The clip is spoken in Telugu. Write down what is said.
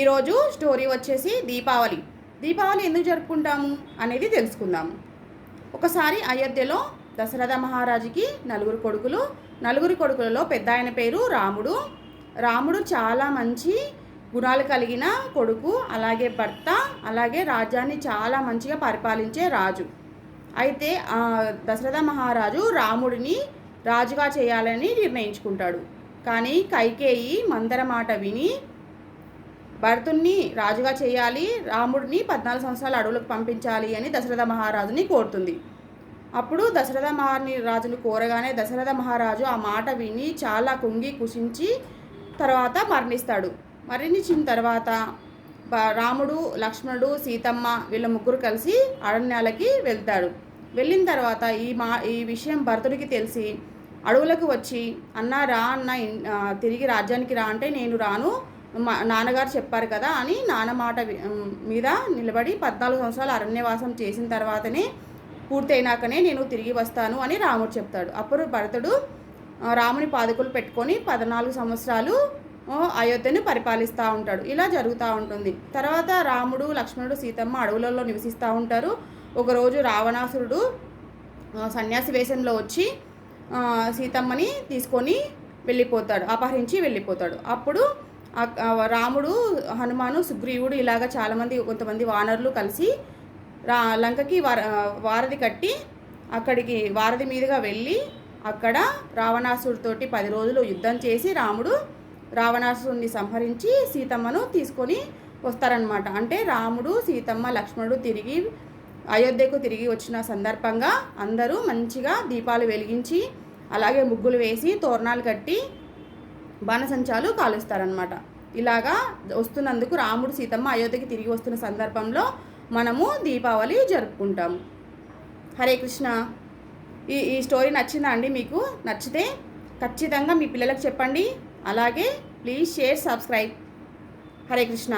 ఈరోజు స్టోరీ వచ్చేసి దీపావళి. దీపావళి ఎందుకు జరుపుకుంటాము అనేది తెలుసుకుందాము ఒకసారి అయోధ్యలో దశరథ మహారాజుకి నలుగురు కొడుకులు నలుగురు కొడుకులలో పెద్ద ఆయన పేరు రాముడు. రాముడు చాలా మంచి గుణాలు కలిగిన కొడుకు అలాగే భర్త అలాగే రాజ్యాన్ని చాలా మంచిగా పరిపాలించే రాజు. అయితే దశరథ మహారాజు రాముడిని రాజుగా చేయాలని నిర్ణయించుకుంటాడు. కానీ కైకేయి మందర మాట విని భరతుణ్ణి రాజుగా చేయాలి రాముడిని పద్నాలుగు సంవత్సరాలు అడవులకు పంపించాలి అని దశరథ మహారాజుని కోరుతుంది. అప్పుడు దశరథ మహారాణి రాజును కోరగానే దశరథ మహారాజు ఆ మాట విని చాలా కుంగి కుషించి తర్వాత మరణిస్తాడు. మరణించిన తర్వాత రాముడు లక్ష్మణుడు సీతమ్మ వీళ్ళ ముగ్గురు కలిసి అరణ్యాలకి వెళ్తాడు వెళ్ళిన తర్వాత ఈ మా ఈ విషయం భరతుడికి తెలిసి అడవులకు వచ్చి అన్న రా అన్న తిరిగి రాజ్యానికి రా అంటే నేను రాను మా నాన్నగారు చెప్పారు కదా అని నాన్న మాట మీద నిలబడి పద్నాలుగు సంవత్సరాలు అరణ్యవాసం చేసిన తర్వాతనే పూర్తయినాకనే నేను తిరిగి వస్తాను అని రాముడు చెప్తాడు. అప్పుడు భరతుడు రాముని పాదుకులు పెట్టుకొని పద్నాలుగు సంవత్సరాలు అయోధ్యను పరిపాలిస్తూ ఉంటాడు. ఇలా జరుగుతూ ఉంటుంది. తర్వాత రాముడు లక్ష్మణుడు సీతమ్మ అడవులలో నివసిస్తూ ఉంటారు. ఒకరోజు రావణాసురుడు సన్యాసి వేషంలో వచ్చి సీతమ్మని తీసుకొని వెళ్ళిపోతాడు. అపహరించి వెళ్ళిపోతాడు. అప్పుడు రాముడు హనుమాను సుగ్రీవుడు ఇలాగ చాలామంది కొంతమంది వానరులు కలిసి రా లంకకి వార వారధి కట్టి అక్కడికి వారధి మీదుగా వెళ్ళి అక్కడ రావణాసుడితోటి పది రోజులు యుద్ధం చేసి రాముడు రావణాసుడిని సంహరించి సీతమ్మను తీసుకొని వస్తారనమాట అంటే రాముడు సీతమ్మ లక్ష్మణుడు తిరిగి అయోధ్యకు తిరిగి వచ్చిన సందర్భంగా అందరూ మంచిగా దీపాలు వెలిగించి అలాగే ముగ్గులు వేసి తోరణాలు కట్టి బాణసంచాలు కాలుస్తారనమాట ఇలాగా వస్తున్నందుకు రాముడు సీతమ్మ అయోధ్యకి తిరిగి వస్తున్న సందర్భంలో మనము దీపావళి జరుపుకుంటాం. హరే కృష్ణ. ఈ ఈ స్టోరీ నచ్చిందా అండి మీకు? నచ్చితే ఖచ్చితంగా మీ పిల్లలకు చెప్పండి. అలాగే please share subscribe. Hare Krishna.